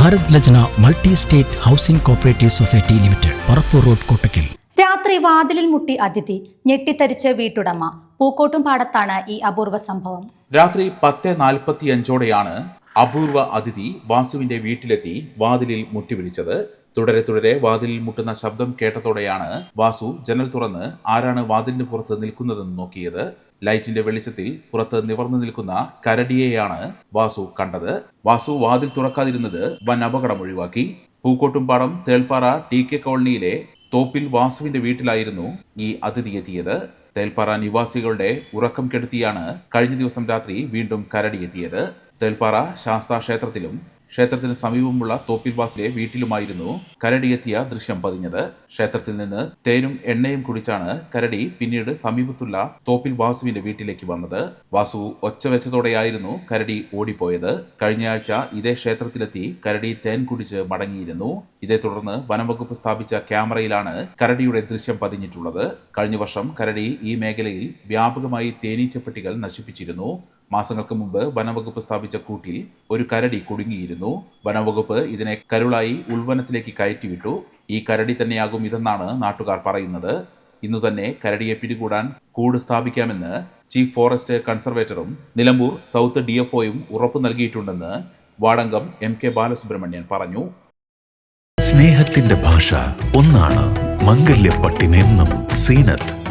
Bharat Lajna multi state housing cooperative society limited Parappur road Kottakkal. രാത്രി വാതിലിൽ മുട്ടി അതിഥി ഞെട്ടിത്തരിച്ച് വീട്ടുടമ. പൂക്കോട്ടും പാടത്താണ് ഈ അപൂർവ സംഭവം. രാത്രി പത്ത് നാൽപ്പത്തിയഞ്ചോടെയാണ് അപൂർവ അതിഥി വാസുവിന്റെ വീട്ടിലെത്തി വാതിലിൽ മുട്ടിവിളിച്ചത് തുടരെ തുടരെ വാതിലിൽ മുട്ടുന്ന ശബ്ദം കേട്ടതോടെയാണ് വാസു ജനൽ തുറന്ന് ആരാണ് വാതിലിന് പുറത്ത് നിൽക്കുന്നതെന്ന് നോക്കിയത്. ലൈറ്റിന്റെ വെളിച്ചത്തിൽ പുറത്ത് നിവർന്നു നിൽക്കുന്ന കരടിയെയാണ് വാസു കണ്ടത്. വാസു വാതിൽ തുറക്കാതിരുന്നത് വൻ അപകടം ഒഴിവാക്കി. പൂക്കോട്ടുംപാടം തേൾപ്പാറ ടി കെ കോളനിയിലെ തോപ്പിൽ വാസുവിന്റെ വീട്ടിലായിരുന്നു ഈ അതിഥി എത്തിയത്. തേൽപ്പാറ നിവാസികളുടെ ഉറക്കം കെടുത്തിയാണ് കഴിഞ്ഞ ദിവസം രാത്രി വീണ്ടും കരടിയെത്തിയത് തേൽപ്പാറ ശാസ്താ ക്ഷേത്രത്തിലും ക്ഷേത്രത്തിന് സമീപമുള്ള തോപ്പിൽ വാസിലെ വീട്ടിലുമായിരുന്നു കരടിയെത്തിയ ദൃശ്യം പതിഞ്ഞത്. ക്ഷേത്രത്തിൽ നിന്ന് തേനും എണ്ണയും കുടിച്ചാണ് കരടി പിന്നീട് സമീപത്തുള്ള തോപ്പിൽ വാസുവിന്റെ വീട്ടിലേക്ക് വന്നത്. വാസു ഒച്ചവെച്ചതോടെയായിരുന്നു കരടി ഓടിപ്പോയത്. കഴിഞ്ഞയാഴ്ച ഇതേ ക്ഷേത്രത്തിലെത്തി കരടി തേൻ കുടിച്ച് മടങ്ങിയിരുന്നു. ഇതേ തുടർന്ന് വനംവകുപ്പ് സ്ഥാപിച്ച ക്യാമറയിലാണ് കരടിയുടെ ദൃശ്യം പതിഞ്ഞിട്ടുള്ളത്. കഴിഞ്ഞ വർഷം കരടി ഈ മേഖലയിൽ വ്യാപകമായി തേനീച്ചപ്പെട്ടികൾ നശിപ്പിച്ചിരുന്നു. മാസങ്ങൾക്ക് മുമ്പ് വനംവകുപ്പ് സ്ഥാപിച്ച കൂട്ടിൽ ഒരു കരടി കുടുങ്ങിയിരുന്നു. വനംവകുപ്പ് ഇതിനെ കരുളായി ഉൾവനത്തിലേക്ക് കയറ്റിവിട്ടു. ഈ കരടി തന്നെയാകും ഇതെന്നാണ് നാട്ടുകാർ പറയുന്നത്. ഇന്നു തന്നെ കരടിയെ പിടികൂടാൻ കൂട് സ്ഥാപിക്കാമെന്ന് ചീഫ് ഫോറസ്റ്റ് കൺസർവേറ്ററും നിലമ്പൂർ സൗത്ത് ഡി ഉറപ്പു നൽകിയിട്ടുണ്ടെന്ന് വാടങ്കം എം കെ ബാലസുബ്രഹ്മണ്യൻ പറഞ്ഞു. സ്നേഹത്തിന്റെ ഭാഷ ഒന്നാണ് മംഗല്യപ്പട്ടിനെന്നും Seenath.